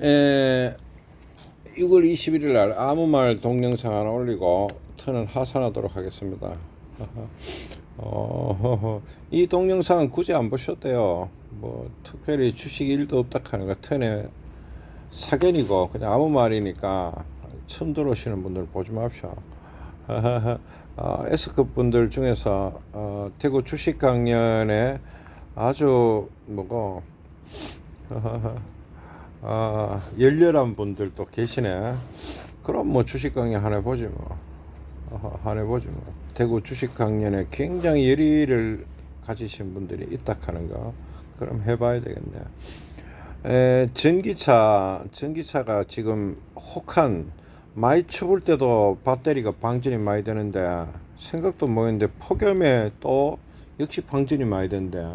에, 6월 21일 날 아무 말 동영상 하나 올리고 터는 하산하도록 하겠습니다. 어, 이 동영상은 굳이 안 돼요. 뭐 특별히 주식 일도 없다 하는 거 턴의 사견이고 그냥 아무 말이니까 처음 들어오시는 분들 보지 마십시오. 어, S급 분들 중에서 어, 대구 주식 강연에 아주 뭐고 아, 열렬한 분들도 계시네. 그럼 뭐 주식 강연 하나 보지 뭐. 어, 하나 보지 뭐. 대구 주식 강연에 굉장히 열의를 가지신 분들이 있다 하는 거. 그럼 해봐야 되겠네. 에, 전기차, 전기차가 지금 혹한 많이 추울 때도 배터리가 방전이 많이 되는데 생각도 못 했는데 폭염에 또 역시 방전이 많이 된대.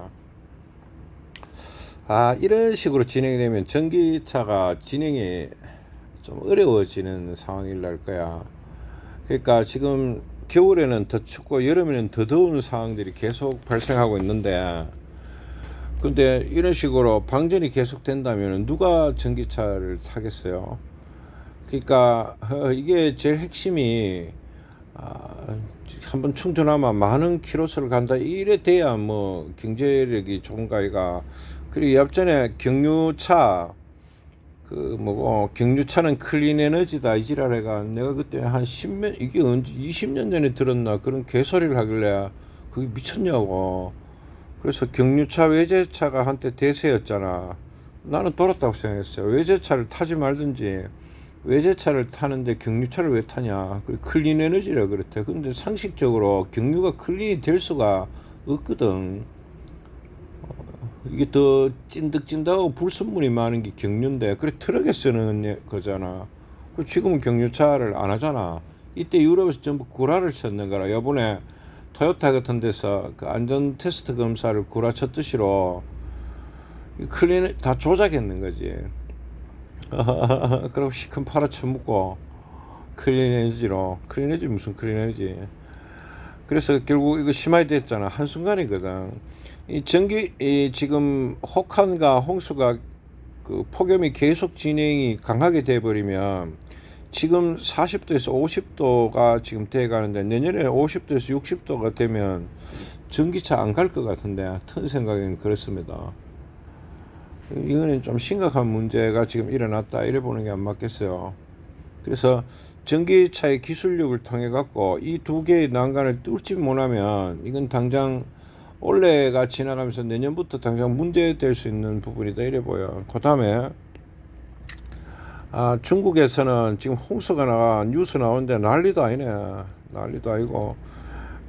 아, 이런 식으로 진행이 되면 전기차가 진행이 좀 어려워지는 상황이 날 거야. 그러니까 지금 겨울에는 더 춥고 여름에는 더 더운 상황들이 계속 발생하고 있는데 근데 이런 식으로 방전이 계속 된다면 누가 전기차를 타겠어요? 그러니까 어, 이게 제일 핵심이 아, 한번 충전하면 많은 키로수를 간다 이래 돼야 뭐 경제력이 좋은 가이가 그리고 옆전에 경유차 그 뭐고 경유차는 클린 에너지다 이 지랄해가 내가 그때 한 10년 이게 언제 20년 전에 들었나 그런 개소리를 하길래 그게 미쳤냐고. 그래서 경유차 외제차가 한때 대세였잖아. 나는 돌았다고 생각했어요. 외제차를 타지 말든지 외제차를 타는데 경유차를 왜 타냐. 그 클린 에너지라 그랬대. 근데 상식적으로 경유가 클린이 될 수가 없거든 이게 더 찐득찐득하고 불순물이 많은 게 경유인데 그래 트럭에 쓰는 예- 거잖아. 그 지금은 경유차를 안 하잖아. 이때 유럽에서 전부 구라를 쳤는 거라. 요번에 토요타 같은 데서 그 안전 테스트 검사를 구라 쳤듯이로 이 클린 다 조작했는 거지. 그리고 시큰 팔아 쳐먹고 클린 에너지로 클린 에너지 무슨 클린 에너지. 그래서 결국 이거 심하게 됐잖아. 한순간이거든. 이 전기 이 지금 혹한과 홍수가 그 폭염이 계속 진행이 강하게 돼 버리면 지금 40도에서 50도가 지금 돼 가는데 내년에 50도에서 60도가 되면 전기차 안 갈 것 같은데 튼 생각에는 그렇습니다. 이거는 좀 심각한 문제가 지금 일어났다 이래 보는 게 안 맞겠어요. 그래서 전기차의 기술력을 통해 갖고 이 두 개의 난간을 뚫지 못하면 이건 당장 올해가 지나가면서 내년부터 당장 문제될 수 있는 부분이다 이래 보여. 그 다음에 아, 중국에서는 지금 홍수가 나가 뉴스 나오는데 난리도 아니네. 난리도 아니고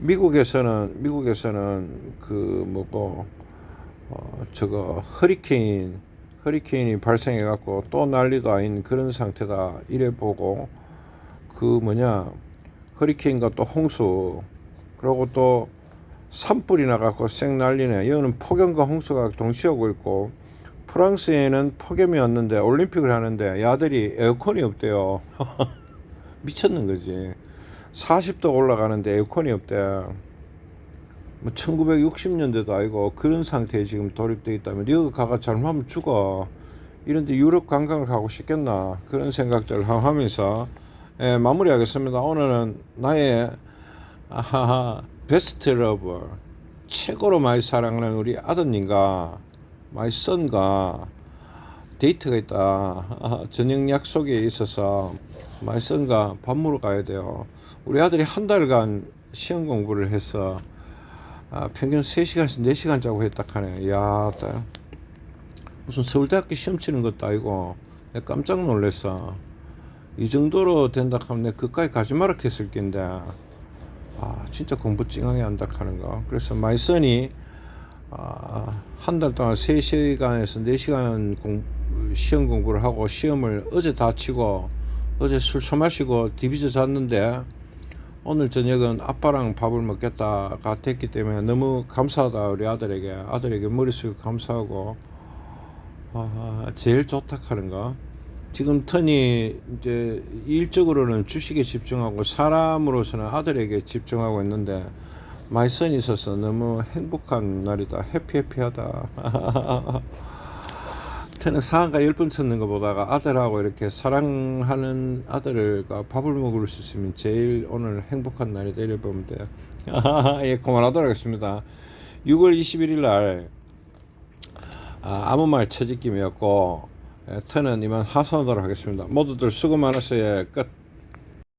미국에서는 미국에서는 그 뭐고 어, 저거 허리케인 허리케인이 발생해 갖고 또 난리도 아닌 그런 상태다 이래 보고 그 뭐냐 허리케인과 또 홍수 그리고 또 산불이 나갖고 쌩 난리네. 여기는 폭염과 홍수가 동시에 오고 있고 프랑스에는 폭염이 왔는데 올림픽을 하는데 야들이 에어컨이 없대요. 미쳤는 거지. 40도 올라가는데 에어컨이 없대. 뭐 1960년대도 아니고 그런 상태에 지금 돌입돼 있다면 여기 가가 잘못하면 죽어. 이런데 유럽 관광을 가고 싶겠나? 그런 생각들을 하면서 예, 마무리하겠습니다. 오늘은 나의 아하하 베스트 러버 최고로 많이 사랑하는 우리 아드님과 마이 선과 데이트가 있다 아, 저녁 약속에 있어서 마이 선과 밥 먹으러 가야 돼요 우리 아들이 한 달간 시험 공부를 해서 아, 평균 3시간에서 4시간 자고 했다 하네. 야, 따. 무슨 서울대학교 시험 치는 것도 아니고 내가 깜짝 놀랐어. 이 정도로 된다 하면 내가 그까지 가지 말라 했을 낀데 아, 진짜 공부 찡하게 한다 하는 거. 그래서 마이 선이 아, 한 달 동안 3시간에서 4시간 공, 시험 공부를 하고 시험을 어제 다 치고 어제 술 처마시고 디비저 잤는데 오늘 저녁은 아빠랑 밥을 먹겠다가 됐기 때문에 너무 감사하다 우리 아들에게 아들에게 숙이고 감사하고 아, 제일 좋다 하는 거 지금 턴이 이제 일적으로는 주식에 집중하고 사람으로서는 아들에게 집중하고 있는데 마이 선이 있어서 너무 행복한 날이다 해피해피하다 저는 상한가 열 번 쳤는 것보다가 아들하고 이렇게 사랑하는 아들과 밥을 먹을 수 있으면 제일 오늘 행복한 날이 되려 보면 돼요. 예, 그만하도록 하겠습니다. 6월 21일 날 아, 아무 말 처지김이었고 예, 터는 이만 하선하도록 하겠습니다. 모두들 수고 많으세요. 끝.